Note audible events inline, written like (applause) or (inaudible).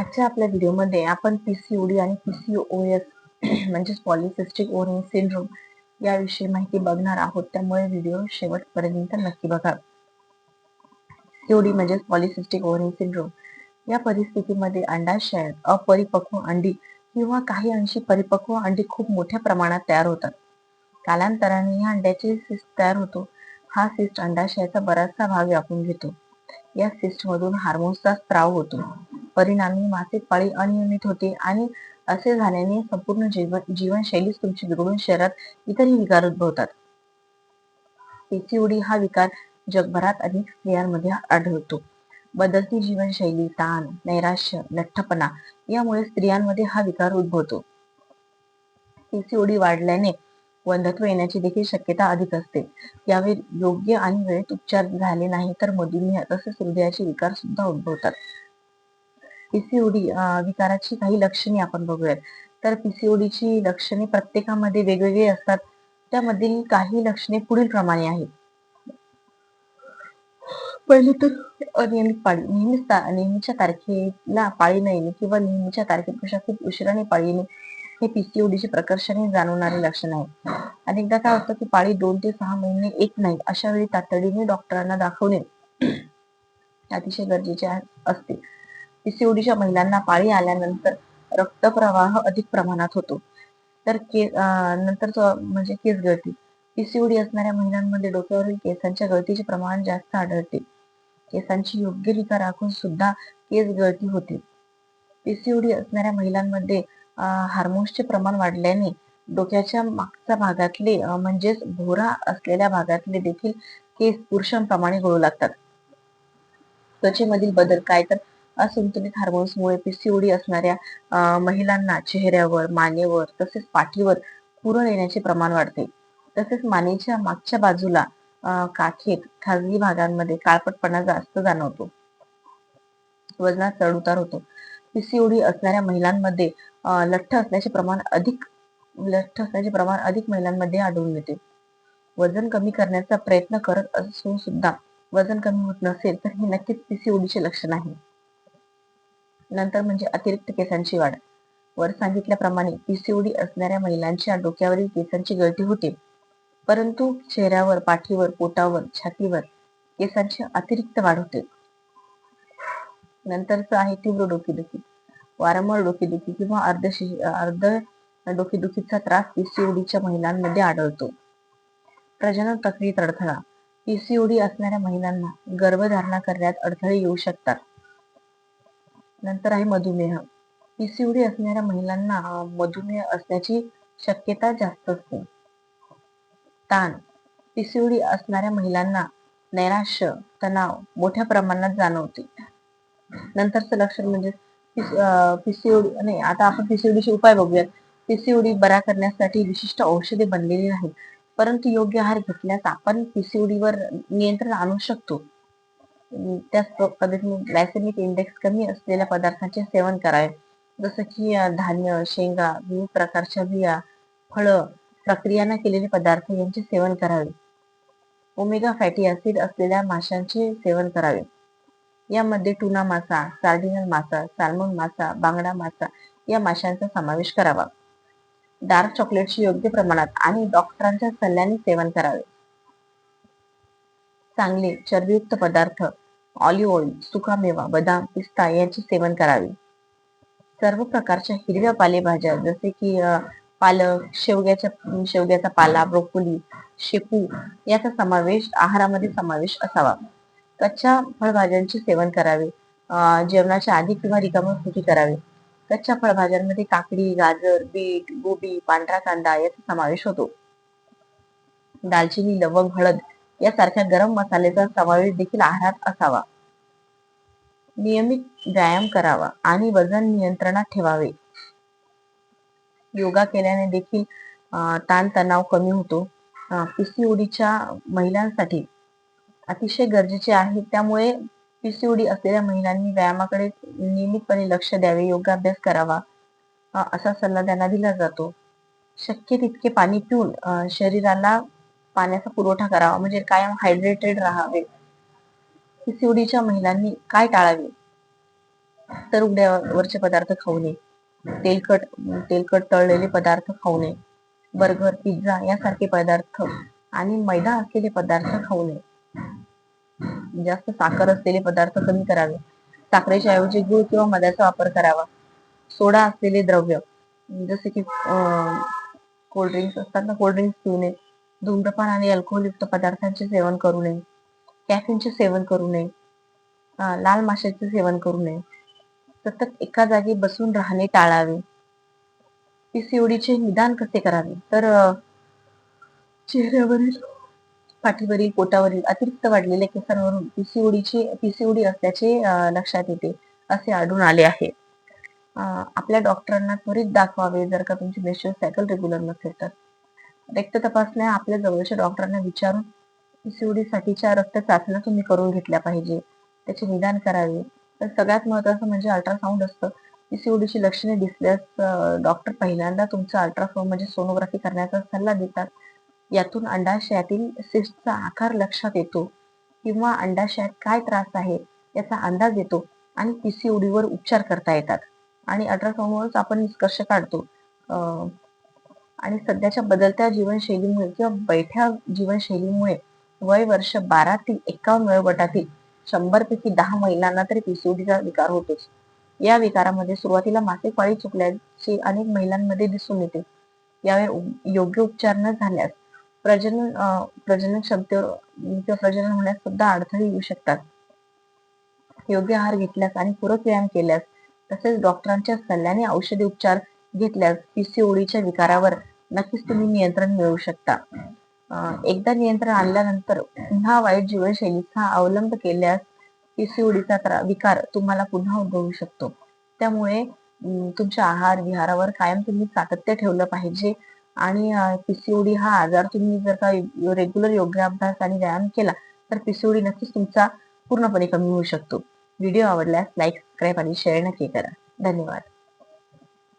आजच्या आपल्या व्हिडिओमध्ये आपण पीसीओडी आणि पीसीओएस (clears throat) म्हणजेच पॉलिसिस्टिक ओरिंग सिंड्रोम याविषयी माहिती बघणार आहोत. त्यामुळे व्हिडिओ शेवटपर्यंत नक्की बघा. पीसीओडी म्हणजेच पॉलिसिस्टिक ओरिंग सिंड्रोम या परिस्थितीमध्ये अंडाशयात अपरिपक्व अंडी किंवा काही अंशी परिपक्व अंडी खूप मोठ्या प्रमाणात तयार होतात. कालांतराने या अंड्याचे सिस्ट तयार होतो. हा सिस्ट अंडाशयाचा बराचसा भाग व्यापून घेतो. या सिस्टमधून हार्मोन्सचा स्त्राव होतो. परिणामी मासिक पाळी अनियमित होते आणि असे झाल्याने संपूर्ण जीवन जीवनशैलीच तुमची बिघडून शहरात इतरही विकार उद्भवतात. पीसीओडी हा विकार जगभरात अनेक स्त्रियांमध्ये आढळतो. बदलती जीवनशैली ताण नैराश्य लठ्ठपणा यामुळे स्त्रियांमध्ये हा विकार उद्भवतो. पीसीओडी वाढल्याने वंधत्व येण्याची देखील शक्यता अधिक असते. यावेळी योग्य आणि वेळेत उपचार झाले नाही तर मधुमेह तसेच हृदयाचे विकार सुद्धा उद्भवतात. पीसीओडी विकाराची काही लक्षणे आपण बघूयात. तर पीसीओडीची लक्षणे प्रत्येकामध्ये वेगवेगळी असतात. त्यामधील काही लक्षणे पुढील प्रमाणे आहेत. पहिले तर अनियमित पाळी नेहमीच नेहमीच्या तारखेला पाळी न येणे किंवा नेहमीच्या तारखेपेक्षा खूप उशिराने पाळी येणे हे पीसीओडीचे प्रकर्षाने जाणवणारे लक्षण आहे अनेकदा काय होतं की पाळी दोन ते सहा महिने येत नाही अशा वेळी तातडीने डॉक्टरांना दाखवणे अतिशय गरजेचे असते. पीसीओडीच्या महिलांना पाळी आल्यानंतर रक्तप्रवाह अधिक प्रमाणात होतो. तर के नंतर म्हणजे केस गळती. पीसीओडी असणाऱ्या महिलांमध्ये डोक्यावरील केसांच्या गळतीचे प्रमाण जास्त आढळते. केसांची योग्यरित्या राखून सुद्धा केस गळती होते. पीसीओडी असणाऱ्या महिलांमध्ये हार्मोन्सचे प्रमाण वाढल्याने डोक्याच्या मागच्या भागातले म्हणजेच भोरा असलेल्या भागातले देखील केस पुरुषांप्रमाणे गळू लागतात. त्वचेमधील बदल काय तर असंतुलित हार्मोन्समुळे पीसीओडी असणाऱ्या महिलांना चेहऱ्यावर मानेवर तसेच पाठीवर पुरण येण्याचे प्रमाण वाढते. तसेच मानेच्या मागच्या बाजूला काखेत खाजगी भागांमध्ये काळपटपणा जास्त जाणवतो. वजनात चढ उतार होतो. पीसीओडी असणाऱ्या महिलांमध्ये लठ्ठ असण्याचे प्रमाण अधिक लठ्ठ असण्याचे प्रमाण अधिक महिलांमध्ये आढळून येते. वजन कमी करण्याचा प्रयत्न करत असून सुद्धा वजन कमी होत नसेल तर हे नक्कीच पीसीओडीचे लक्षण आहे. नंतर म्हणजे अतिरिक्त केसांची वाढ. वर सांगितल्याप्रमाणे पीसीओडी असणाऱ्या महिलांच्या डोक्यावरील केसांची गळती होते. परंतु चेहऱ्यावर पाठीवर पोटावर छातीवर केसांची अतिरिक्त वाढ होते. नंतरच आहे तीव्र डोकेदुखी. वारंवार डोकेदुखी किंवा अर्ध अर्ध डोकेदुखीचा त्रास पीसीओडीच्या महिलांमध्ये आढळतो. प्रजनन प्रक्रियेत अडथळा. पीसीओडी असणाऱ्या महिलांना गर्भधारणा करण्यात अडथळे येऊ शकतात. नंतर आहे मधुमेह. पीसीओडी असणाऱ्या महिलांना मधुमेह असण्याची शक्यता जास्त असते. ताण. पीसीओडी असणाऱ्या महिलांना नैराश्य तणाव मोठ्या प्रमाणात जाणवते. नंतरचं लक्षण म्हणजे पीसीओडी नाही आता आपण पीसीओडीचे उपाय बघूयात. पीसीओडी बरा करण्यासाठी विशिष्ट औषधे बनलेली नाहीत. परंतु योग्य आहार घेतल्यास आपण पीसीओडीवर नियंत्रण आणू शकतो. त्याच पद्धतीने ग्लायसेमिक इंडेक्स कमी असलेल्या पदार्थांचे सेवन करावे. जसं की धान्य शेंगा विविध प्रकारच्या बिया फळं प्रक्रिया केलेले पदार्थ यांचे सेवन करावे. ओमेगा फॅटी ऍसिड असलेल्या माशांचे सेवन करावे. यामध्ये टुना मासा सार्डिनल मासा साल्मोन मासा बांगडा मासा या माशांचा समावेश करावा. डार्क चॉकलेटचे योग्य प्रमाणात आणि डॉक्टरांच्या सल्ल्याने सेवन करावे. चांगले चरबीयुक्त पदार्थ ऑलिव्ह ऑइल सुकामेवा बदाम पिस्ता यांचे सेवन करावे. सर्व प्रकारच्या हिरव्या पालेभाज्या जसे की पालक शेवग्याच्या शेवग्याचा पाला ब्रोकोली शेपू याचा समावेश आहारामध्ये समावेश असावा. कच्च्या फळभाज्यांचे सेवन करावे. जेवणाच्या आधी किंवा रिकामा कृती करावे. कच्च्या फळभाज्यांमध्ये काकडी गाजर बीट गोबी पांढरा कांदा याचा समावेश होतो. दालचिनी लवंग हळद यासारख्या गरम मसाल्याचा समावेश देखील आहारात असावा. नियमित व्यायाम करावा आणि वजन नियंत्रणात ठेवावे. योगा केल्याने देखील ताणतणाव कमी होतो. पीसीओडीच्या महिलांसाठी अतिशय गरजेचे आहे. त्यामुळे पीसीओडी असलेल्या महिलांनी व्यायामाकडे नियमितपणे लक्ष द्यावे योगाभ्यास करावा असा सल्ला त्यांना दिला जातो. शक्य तितके पाणी पिऊन शरीराला पाण्याचा पुरवठा करावा म्हणजे कायम हायड्रेटेड राहावे. सीओडीच्या महिलांनी काय टाळावे? तर उघड्यावरचे पदार्थ खाऊ नये. तेलकट तेलकट तळलेले पदार्थ खाऊ नये. बर्गर पिझ्झा यासारखे पदार्थ आणि मैदा असलेले पदार्थ खाऊ नये. जास्त साखर असलेले पदार्थ कमी करावे. साखरेच्या ऐवजी गुळ किंवा मधाचा वापर करावा. सोडा असलेले द्रव्य जसे की कोल्ड्रिंक्स असतात ना कोल्ड्रिंक्स पिऊ नये. धूम्रपान आणि अल्कोहोलयुक्त पदार्थांचे सेवन करू नये. कॅफिनचे सेवन करू नये. लाल माशाचे सेवन करू नये. सतत एका जागी बसून राहणे टाळावे. पीसीओडीचे निदान कसे करावे? तर चेहऱ्यावरील पाठीवरील पोटावरील अतिरिक्त वाढलेल्या केसांवरून पीसीओडीचे पीसीओडी असल्याचे लक्षात येते असे आढळून आले आहे. आपल्या डॉक्टरांना त्वरित दाखवावे जर का तुमची मेन्स्ट्रुअल सायकल रेग्युलर नसेल तर. रक्त तपासण्या आपल्या जवळच्या डॉक्टरांना विचारून पीसीओडी साठीच्या रक्त चाचण्या तुम्ही करून घेतल्या पाहिजे. त्याचे निदान करावे. तर सगळ्यात महत्वाचं म्हणजे अल्ट्रासाऊंड असतं. पीसीओडीची लक्षणे दिसल्यास डॉक्टर पहिल्यांदा तुमचं अल्ट्रासाऊंड म्हणजे सोनोग्राफी करण्याचा सल्ला देतात. यातून अंडाशयातील सिस्टचा आकार लक्षात येतो. किंवा अंडाशयात काय त्रास आहे याचा अंदाज येतो आणि पीसीओडीवर वर उपचार करता येतात. आणि अल्ट्रासाऊंडवरच आपण निष्कर्ष काढतो. अं, आणि सध्याच्या बदलत्या जीवनशैलीमुळे किंवा बैठ्या जीवनशैलीमुळे वय वर्ष बारा ते एकावन्न वयोगटातील शंभर पैकी दहा महिलांना तरी पीसीओडीचा विकार होतोच. या विकारामध्ये सुरुवातीला मासिक पाळी चुकल्याचे अनेक महिलांमध्ये दिसून येते. यावेळी योग्य उपचार न झाल्यास प्रजनन प्रजनन क्षमतेवर किंवा प्रजनन होण्यास सुद्धा अडथळे येऊ शकतात. योग्य आहार घेतल्यास आणि पूरक व्यायाम केल्यास तसेच डॉक्टरांच्या सल्ल्याने औषधी उपचार घेतल्यास पीसीओडीच्या विकारावर नक्कीच तुम्ही नियंत्रण मिळवू शकता. एकदा नियंत्रण आणल्यानंतर पुन्हा वाईट जीवनशैलीचा अवलंब केल्यास पीसीओडीचा विकार तुम्हाला पुन्हा उद्भवू शकतो. त्यामुळे तुमच्या आहार विहारावर कायम तुम्ही सातत्य ठेवलं पाहिजे आणि पीसीओडी हा आजार तुम्ही जर का रेग्युलर योग्य अभ्यास आणि व्यायाम केला तर पीसीओडी नक्कीच तुमचा पूर्णपणे कमी होऊ शकतो. व्हिडिओ आवडल्यास लाईक सबस्क्राईब आणि शेअर नक्की करा. धन्यवाद.